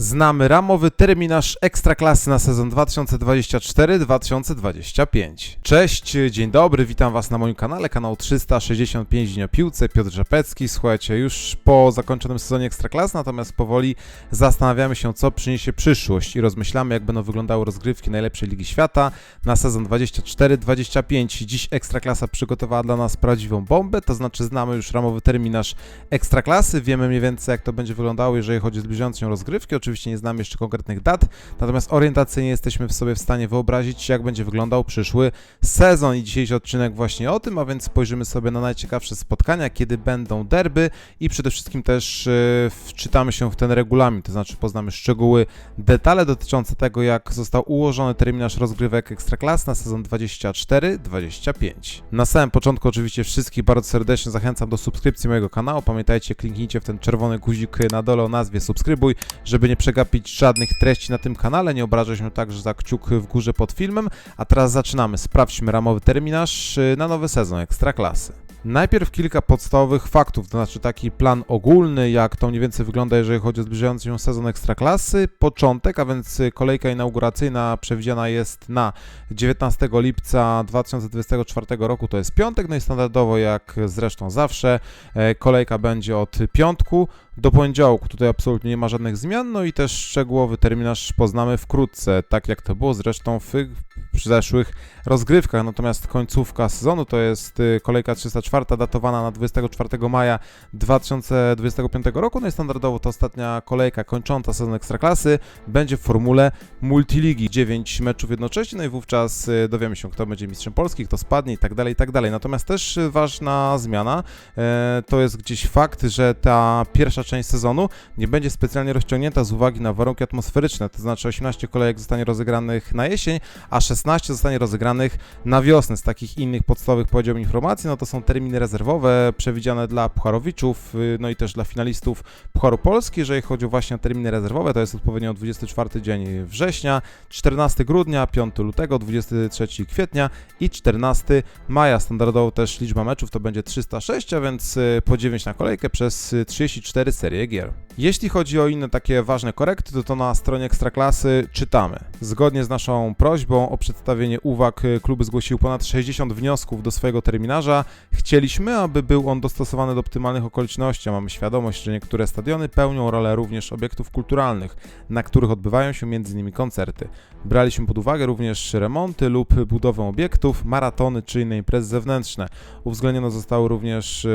Znamy ramowy terminarz Ekstraklasy na sezon 2024-2025. Cześć, dzień dobry, witam Was na moim kanale, kanał 365 Dni o Piłce, Piotr Rzepecki. Słuchajcie, już po zakończonym sezonie Ekstraklasy, natomiast powoli zastanawiamy się, co przyniesie przyszłość i rozmyślamy, jak będą wyglądały rozgrywki najlepszej Ligi Świata na sezon 24-25. Dziś Ekstraklasa przygotowała dla nas prawdziwą bombę, to znaczy znamy już ramowy terminarz Ekstraklasy, wiemy mniej więcej, jak to będzie wyglądało, jeżeli chodzi o zbliżającą się rozgrywki. Oczywiście nie znamy jeszcze konkretnych dat, natomiast orientacyjnie jesteśmy w sobie w stanie wyobrazić, jak będzie wyglądał przyszły sezon. I dzisiejszy odcinek właśnie o tym, a więc spojrzymy sobie na najciekawsze spotkania, kiedy będą derby i przede wszystkim też yy, wczytamy się w ten regulamin, to znaczy poznamy szczegóły, detale dotyczące tego, jak został ułożony terminarz rozgrywek Ekstraklas na sezon 24-25. Na samym początku oczywiście wszystkich bardzo serdecznie zachęcam do subskrypcji mojego kanału. Pamiętajcie, kliknijcie w ten czerwony guzik na dole o nazwie subskrybuj, żeby nie przegapić żadnych treści na tym kanale. Nie obrażę się także za kciuk w górze pod filmem. A teraz zaczynamy. Sprawdźmy ramowy terminarz y, na nowy sezon Ekstraklasy. Najpierw kilka podstawowych faktów, to znaczy taki plan ogólny, jak to mniej więcej wygląda, jeżeli chodzi o zbliżający się sezon Ekstraklasy. Początek, a więc kolejka inauguracyjna przewidziana jest na 19 lipca 2024 roku, to jest piątek, no i standardowo jak zresztą zawsze, e, kolejka będzie od piątku do poniedziałku. Tutaj absolutnie nie ma żadnych zmian, no i też szczegółowy terminarz poznamy wkrótce, tak jak to było zresztą w przyszłych rozgrywkach. Natomiast końcówka sezonu to jest y, kolejka 304 datowana na 24 maja 2025 roku. No i standardowo to ostatnia kolejka kończąca sezon Ekstraklasy będzie w formule multiligi. 9 meczów jednocześnie, no i wówczas y, dowiemy się, kto będzie mistrzem Polski, kto spadnie i tak dalej, i tak dalej. Natomiast też y, ważna zmiana to jest gdzieś fakt, że ta pierwsza część sezonu nie będzie specjalnie rozciągnięta z uwagi na warunki atmosferyczne, to znaczy 18 kolejek zostanie rozegranych na jesień, a 16 zostanie rozegranych na wiosnę. Z takich innych podstawowych powiedziałbym informacji, no to są terminy rezerwowe przewidziane dla Pucharowiczów, y, no i też dla finalistów Pucharu Polski. Jeżeli chodzi o właśnie terminy rezerwowe, to jest odpowiednio 24 dzień września, 14 grudnia, 5 lutego, 23 kwietnia i 14 maja. Standardowo też liczba meczów to będzie 306, a więc y, po 9 na kolejkę przez y, 34 serie gier. Jeśli chodzi o inne takie ważne korekty, to to na stronie Ekstraklasy czytamy. Zgodnie z naszą prośbą o przedstawienie uwag, y, kluby zgłosiły ponad 60 wniosków do swojego terminarza. Chcieliśmy, aby był on dostosowany do optymalnych okoliczności, a mamy świadomość, że niektóre stadiony pełnią rolę również obiektów kulturalnych, na których odbywają się m.in. koncerty. Braliśmy pod uwagę również remonty lub budowę obiektów, maratony czy inne imprezy zewnętrzne. Uwzględnione zostały również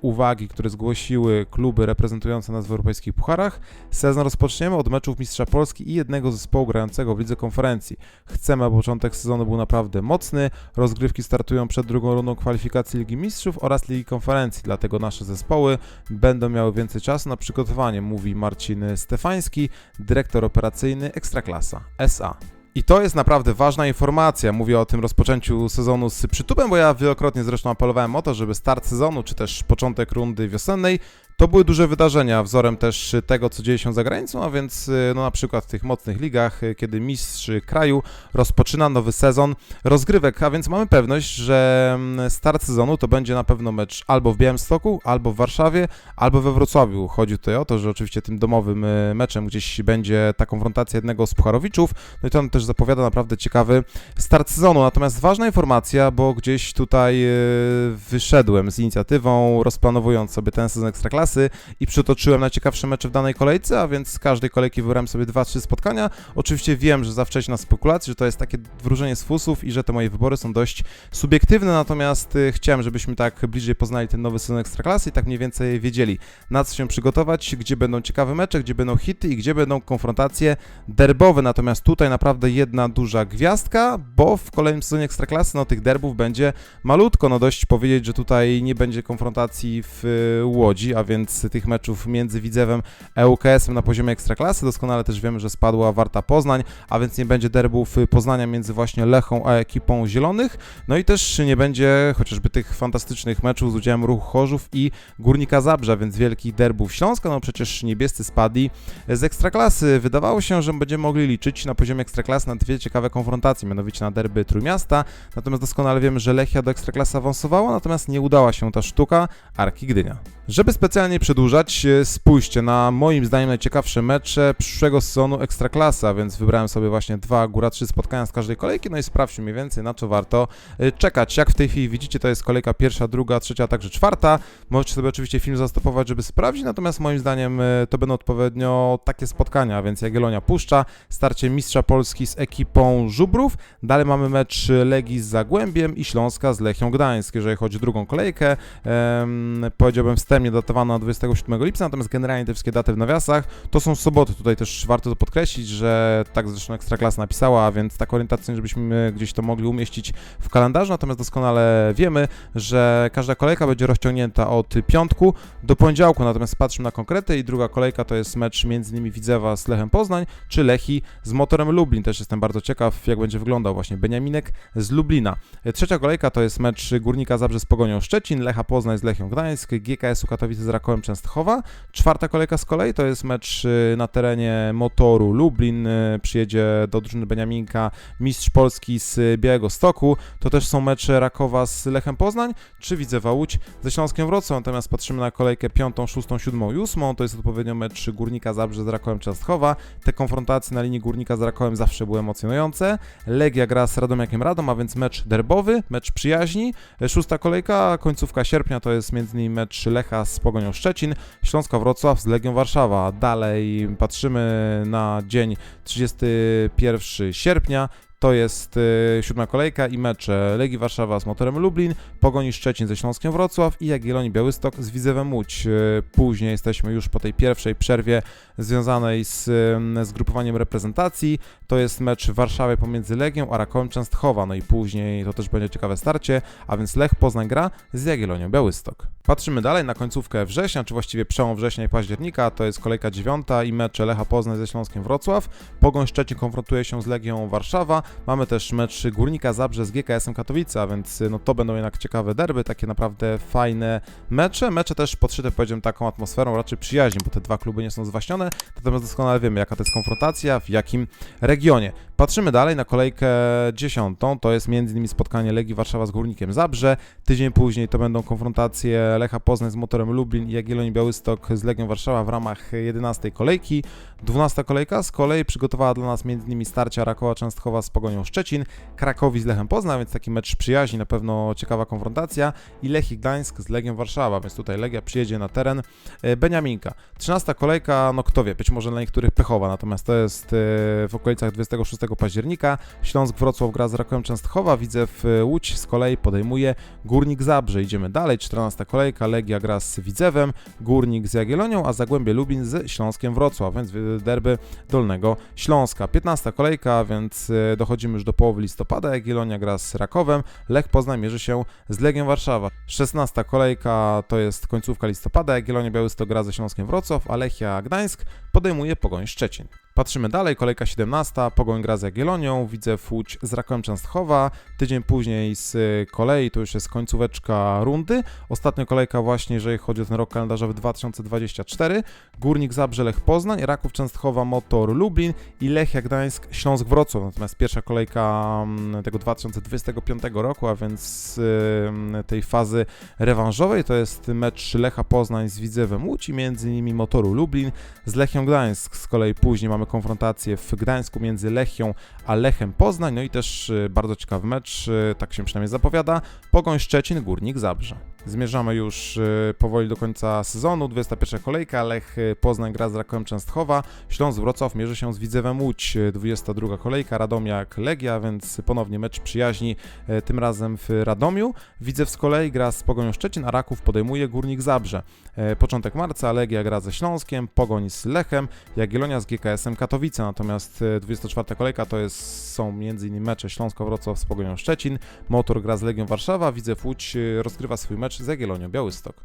uwagi, które zgłosiły kluby reprezentujące nas w europejskich pucharach. Sezon rozpoczniemy od meczów Mistrza Polski i jednego zespołu grającego w Lidze Konferencji. Chcemy, aby początek sezonu był naprawdę mocny. Rozgrywki startują przed drugą rundą kwalifikacji Ligi Mistrzów oraz Ligi Konferencji, dlatego nasze zespoły będą miały więcej czasu na przygotowanie, mówi Marcin Stefański, dyrektor operacyjny Ekstraklasa SA. I to jest naprawdę ważna informacja. Mówię o tym rozpoczęciu sezonu z przytupem, bo ja wielokrotnie zresztą apelowałem o to, żeby start sezonu, czy też początek rundy wiosennej to były duże wydarzenia, wzorem też tego, co dzieje się za granicą, a więc no, na przykład w tych mocnych ligach, kiedy mistrz kraju rozpoczyna nowy sezon rozgrywek, a więc mamy pewność, że start sezonu to będzie na pewno mecz albo w Białymstoku, albo w Warszawie, albo we Wrocławiu. Chodzi tutaj o to, że oczywiście tym domowym e, meczem gdzieś będzie ta konfrontacja jednego z Pucharowiczów, no i to też zapowiada naprawdę ciekawy start sezonu. Natomiast ważna informacja, bo gdzieś tutaj wyszedłem z inicjatywą, rozplanowując sobie ten sezon Ekstraklasy, i przytoczyłem najciekawsze mecze w danej kolejce, a więc z każdej kolejki wybrałem sobie 2-3 spotkania. Oczywiście wiem, że za wcześnie na spekulacje, że to jest takie wróżenie z fusów i że te moje wybory są dość subiektywne, natomiast y, chciałem, żebyśmy tak bliżej poznali ten nowy sezon Ekstraklasy i tak mniej więcej wiedzieli, na co się przygotować, gdzie będą ciekawe mecze, gdzie będą hity i gdzie będą konfrontacje derbowe. Natomiast tutaj naprawdę jedna duża gwiazdka, bo w kolejnym sezonie Ekstraklasy no tych derbów będzie malutko. No dość powiedzieć, że tutaj nie będzie konfrontacji w y, Łodzi, a więc więc tych meczów między Widzewem a ŁKS-em na poziomie Ekstraklasy. Doskonale też wiemy, że spadła Warta Poznań, a więc nie będzie derbów Poznania między właśnie Lechą a ekipą Zielonych. No i też nie będzie chociażby tych fantastycznych meczów z udziałem Ruchu Chorzów i Górnika Zabrza, więc wielkich derbów Śląska. No przecież niebiescy spadli z Ekstraklasy. Wydawało się, że będziemy mogli liczyć na poziomie Ekstraklasy na dwie ciekawe konfrontacje, mianowicie na derby Trójmiasta. Natomiast doskonale wiemy, że Lechia do Ekstraklasy awansowała, natomiast nie udała się ta sztuka Arki Gdynia. Żeby specjalnie przedłużać, e, spójrzcie na moim zdaniem najciekawsze mecze przyszłego sezonu Ekstraklasa, więc wybrałem sobie właśnie dwa, góra trzy spotkania z każdej kolejki, no i sprawdźmy mniej więcej na co warto e, czekać. Jak w tej chwili widzicie, to jest kolejka pierwsza, druga, trzecia, a także czwarta. Możecie sobie oczywiście film zastopować, żeby sprawdzić, natomiast moim zdaniem e, to będą odpowiednio takie spotkania, więc Jagiellonia puszcza, starcie mistrza Polski z ekipą Żubrów, dalej mamy mecz Legii z Zagłębiem i Śląska z Lechią Gdańsk, jeżeli chodzi o drugą kolejkę. Em, powiedziałbym wstępnie datowana na 27 lipca, natomiast generalnie te wszystkie daty w nawiasach to są soboty. Tutaj też warto to podkreślić, że tak zresztą Ekstraklasa napisała, więc tak orientacyjnie, żebyśmy gdzieś to mogli umieścić w kalendarzu, natomiast doskonale wiemy, że każda kolejka będzie rozciągnięta od piątku do poniedziałku, natomiast patrzmy na konkrety i druga kolejka to jest mecz między innymi Widzewa z Lechem Poznań, czy Lechi z Motorem Lublin. Też jestem bardzo ciekaw, jak będzie wyglądał właśnie Beniaminek z Lublina. Trzecia kolejka to jest mecz Górnika Zabrze z Pogonią Szczecin, Lecha Poznań z Lechią Gdańsk, GKS-u Katowice z Rakowem Częstochowa. Czwarta kolejka z kolei to jest mecz y, na terenie Motoru Lublin, y, przyjedzie do drużyny Beniaminka mistrz Polski z Białego Stoku. To też są mecze Rakowa z Lechem Poznań, czy Widzewa Łódź ze Śląskiem Wrocław. Natomiast patrzymy na kolejkę piątą, szóstą, siódmą i ósmą. To jest odpowiednio mecz Górnika Zabrze z Rakowem Częstochowa. Te konfrontacje na linii Górnika z Rakowem zawsze były emocjonujące. Legia gra z Radomiakiem Radom, a więc mecz derbowy, mecz przyjaźni. Szósta kolejka, końcówka sierpnia to jest m.in. mecz Lecha z Pogonią Szczecin, Śląska Wrocław z Legią Warszawa. Dalej patrzymy na dzień 31 sierpnia. To jest y, siódma kolejka i mecze Legii Warszawa z Motorem Lublin, Pogoni Szczecin ze Śląskiem Wrocław i Jagiellonii Białystok z Widzewem Łódź. Y, później jesteśmy już po tej pierwszej przerwie związanej z y, zgrupowaniem reprezentacji. To jest mecz w Warszawie pomiędzy Legią a Rakowem Częstochowa. No i później to też będzie ciekawe starcie, a więc Lech Poznań gra z Jagiellonią Białystok. Patrzymy dalej na końcówkę września, czy właściwie przełom września i października. To jest kolejka dziewiąta i mecze Lecha Poznań ze Śląskiem Wrocław. Pogoń Szczecin konfrontuje się z Legią Warszawa. Mamy też mecz Górnika Zabrze z GKS-em Katowice, a więc no to będą jednak ciekawe derby, takie naprawdę fajne mecze. Mecze też podszyte, powiedziałem, taką atmosferą raczej przyjaźni, bo te dwa kluby nie są zwaśnione, natomiast doskonale wiemy, jaka to jest konfrontacja, w jakim regionie. Patrzymy dalej na kolejkę dziesiątą, to jest między innymi spotkanie Legii Warszawa z Górnikiem Zabrze. Tydzień później to będą konfrontacje Lecha Poznań z Motorem Lublin i Jagiellonii Białystok z Legią Warszawa w ramach 11 kolejki. 12 kolejka z kolei przygotowała dla nas innymi starcia Rakowa Częstochowa z Pogonią Szczecin, Krakowi z Lechem Poznań, więc taki mecz przyjaźni, na pewno ciekawa konfrontacja i Lechii Gdańsk z Legią Warszawa, więc tutaj Legia przyjedzie na teren e, Beniaminka. 13 kolejka, no kto wie, być może dla niektórych pechowa, natomiast to jest e, w okolicach 26 października. Śląsk Wrocław gra z Rakowem Częstochowa, widzę w Łódź z kolei podejmuje Górnik Zabrze. Idziemy dalej, 14 kolejka, Legia gra z Widzewem, Górnik z Jagiellonią, a Zagłębie Lubin z Śląskiem Wrocław, więc derby Dolnego Śląska. 15 kolejka, więc e, dochodzimy już do połowy listopada, Jagiellonia gra z Rakowem, Lech Poznań mierzy się z Legią Warszawa. 16 kolejka to jest końcówka listopada, Jagiellonia Białystok gra ze Śląskiem Wrocław, a Lechia Gdańsk podejmuje Pogoń Szczecin. Patrzymy dalej, kolejka 17, Pogoń gra z Jagiellonią, widzę Łódź z Rakowem Częstochowa, tydzień później z kolei, to już jest końcóweczka rundy, ostatnia kolejka właśnie, jeżeli chodzi o ten rok kalendarzowy 2024, Górnik Zabrze, Lech Poznań, Raków Częstochowa, Motor Lublin i Lechia Gdańsk, Śląsk Wrocław, natomiast pierwsza kolejka mm, tego 2025 roku, a więc tej fazy rewanżowej, to jest mecz Lecha Poznań z Widzewem Łódź i między innymi Motoru Lublin z Lechią Gdańsk, z kolei później mamy konfrontację w Gdańsku między Lechią a Lechem Poznań, no i też y, bardzo ciekawy mecz, y, tak się przynajmniej zapowiada, Pogoń Szczecin, Górnik Zabrze. Zmierzamy już y, powoli do końca sezonu, 21 kolejka, Lech Poznań gra z Rakowem Częstochowa, Śląsk Wrocław mierzy się z Widzewem Łódź, 22 kolejka, Radomiak Legia, więc ponownie mecz przyjaźni, tym razem w Radomiu. Widzew z kolei gra z Pogonią Szczecin, a Raków podejmuje Górnik Zabrze. Początek marca, Legia gra ze Śląskiem, Pogoń z Lechem, Jagiellonia z GKS-em Katowice, natomiast 24 kolejka to jest, są m.in. mecze Śląsko-Wrocław z Pogonią Szczecin, Motor gra z Legią Warszawa, Widzew Łódź rozgrywa swój mecz z Jagiellonią Białystok.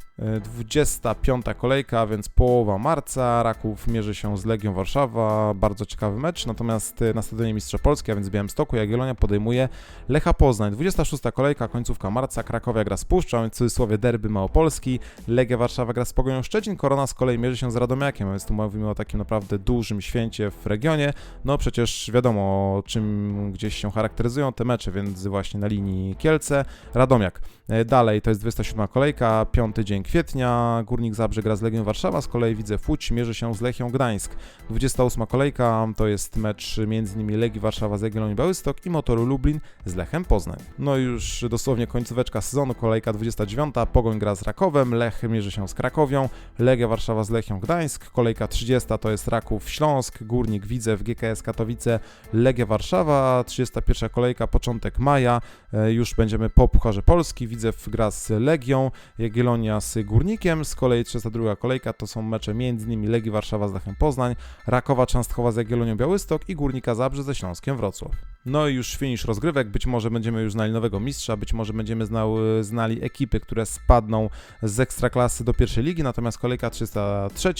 25 kolejka, więc połowa marca, Raków mierzy się z Legią Warszawa, bardzo ciekawy mecz, natomiast na stadionie Mistrza Polski, a więc w Białymstoku, Jagiellonia podejmuje Lecha Poznań. 26 kolejka, końcówka marca, Krakowia gra z Puszczą, więc w cudzysłowie derby Małopolski, Legia Warszawa gra z Pogonią Szczecin, Korona z kolei mierzy się z Radomiakiem, więc tu mówimy o takim naprawdę dużym święcie się w regionie. No przecież wiadomo, czym gdzieś się charakteryzują te mecze, więc właśnie na linii Kielce, Radomiak. E, Dalej to jest 27 kolejka, piąty dzień kwietnia. Górnik Zabrze gra z Legią Warszawa, z kolei widzę Fuć mierzy się z Lechią Gdańsk. 28 kolejka to jest mecz m.in. Legii Warszawa z Jagiellonią Białystok i Motoru Lublin z Lechem Poznań. No już dosłownie końcóweczka sezonu, kolejka 29, Pogoń gra z Rakowem, Lech mierzy się z Krakowią, Legia Warszawa z Lechią Gdańsk, kolejka 30 to jest Raków Śląsk, Górnik Widzew, GKS Katowice, Legia Warszawa, 31 kolejka, początek maja, e, już będziemy po Pucharze Polski, Widzew gra z Legią, Jagiellonia z Górnikiem, z kolei 32 kolejka to są mecze m.in. Legii Warszawa z Lechem Poznań, Rakowa Częstochowa z Jagiellonią Białystok i Górnika Zabrze ze Śląskiem Wrocław. No i już finisz rozgrywek, być może będziemy już znali nowego mistrza, być może będziemy znały, znali ekipy, które spadną z ekstraklasy do pierwszej ligi, natomiast kolejka 303,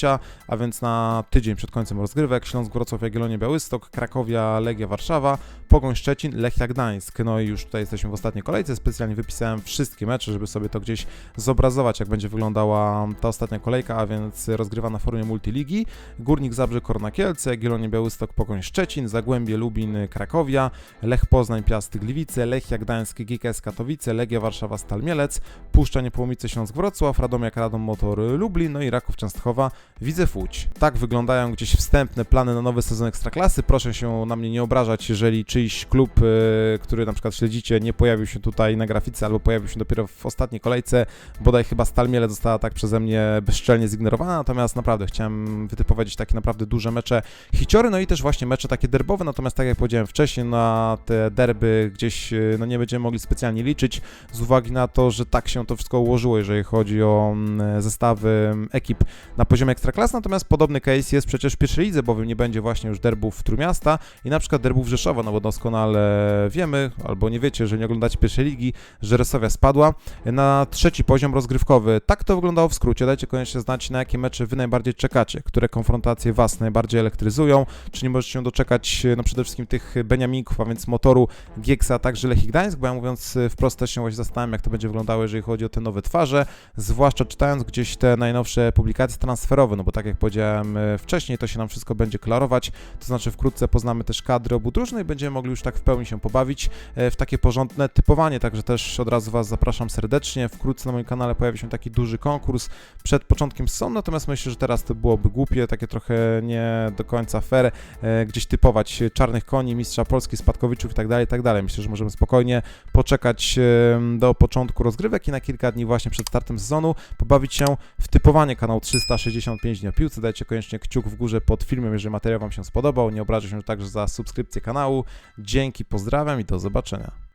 a więc na tydzień przed końcem rozgrywek, Śląsk Wrocław, Jagiellonia Białystok, Krakowia, Legia Warszawa, Pogoń Szczecin, Lechia Gdańsk. No i już tutaj jesteśmy w ostatniej kolejce, specjalnie wypisałem wszystkie mecze, żeby sobie to gdzieś zobrazować, jak będzie wyglądała ta ostatnia kolejka, a więc rozgrywana na formie multiligi. Górnik Zabrze, Korna Kielce, Jagiellonia Białystok, Pogoń Szczecin, Zagłębie, Lubin, Krakowia, Lech Poznań, Piast Gliwice, Lechia Gdańsk, GKS Katowice, Legia Warszawa, Stal Mielec, Puszcza Niepołomice, Śląsk Wrocław, Radomiak, Radom Motor Lublin, no i Raków Częstochowa, Widzew Łódź. Tak wyglądają gdzieś wstępne plany na nowy sezon Ekstraklasy. Proszę się na mnie nie obrażać, jeżeli czyjś klub, y, który na przykład śledzicie, nie pojawił się tutaj na grafice albo pojawił się dopiero w ostatniej kolejce. Bodaj chyba Stal Mielec została tak przeze mnie bezczelnie zignorowana, natomiast naprawdę chciałem wytypować takie naprawdę duże mecze hiciory, no i też właśnie mecze takie derbowe, natomiast tak jak powiedziałem wcześniej, na te derby gdzieś y, no nie będziemy mogli specjalnie liczyć z uwagi na to, że tak się to wszystko ułożyło, jeżeli chodzi o mm, zestawy ekip na poziomie Ekstraklas, natomiast podobny case jest przecież w pierwszej lidze, bowiem nie będzie właśnie już derbów Trójmiasta i na przykład derbów Rzeszowa, no bo doskonale wiemy, albo nie wiecie, że nie oglądacie pierwszej ligi, że Resowia spadła na trzeci poziom rozgrywkowy. Tak to wyglądało w skrócie. Dajcie koniecznie znać, na jakie mecze wy najbardziej czekacie, które konfrontacje was najbardziej elektryzują, czy nie możecie się doczekać no przede wszystkim tych Beniaminków, a więc motoru Gieksa, także Lechii Gdańsk, bo ja mówiąc y, wprost też się właśnie zastanawiam, jak to będzie wyglądało, jeżeli chodzi o te nowe twarze, zwłaszcza czytając gdzieś te najnowsze publikacje transferowe, no bo tak jak powiedziałem y, wcześniej, to się nam wszystko będzie klarować, to znaczy wkrótce poznamy też kadry obu drużyn będziemy mogli już tak w pełni się pobawić e, w takie porządne typowanie, także też od razu Was zapraszam serdecznie, wkrótce na moim kanale pojawi się taki duży konkurs przed początkiem sezonu, natomiast myślę, że teraz to byłoby głupie, takie trochę nie do końca fair, gdzieś typować czarnych koni, mistrza Polski, spadkowiczów i tak dalej, i tak dalej. Myślę, że możemy spokojnie poczekać do początku rozgrywek i na kilka dni właśnie przed startem sezonu pobawić się w typowanie kanał 365 dni o piłce. Dajcie koniecznie kciuk w górze pod filmem, jeżeli materiał Wam się spodobał. Nie obrażę się także za subskrypcję kanału. Dzięki, pozdrawiam i do zobaczenia.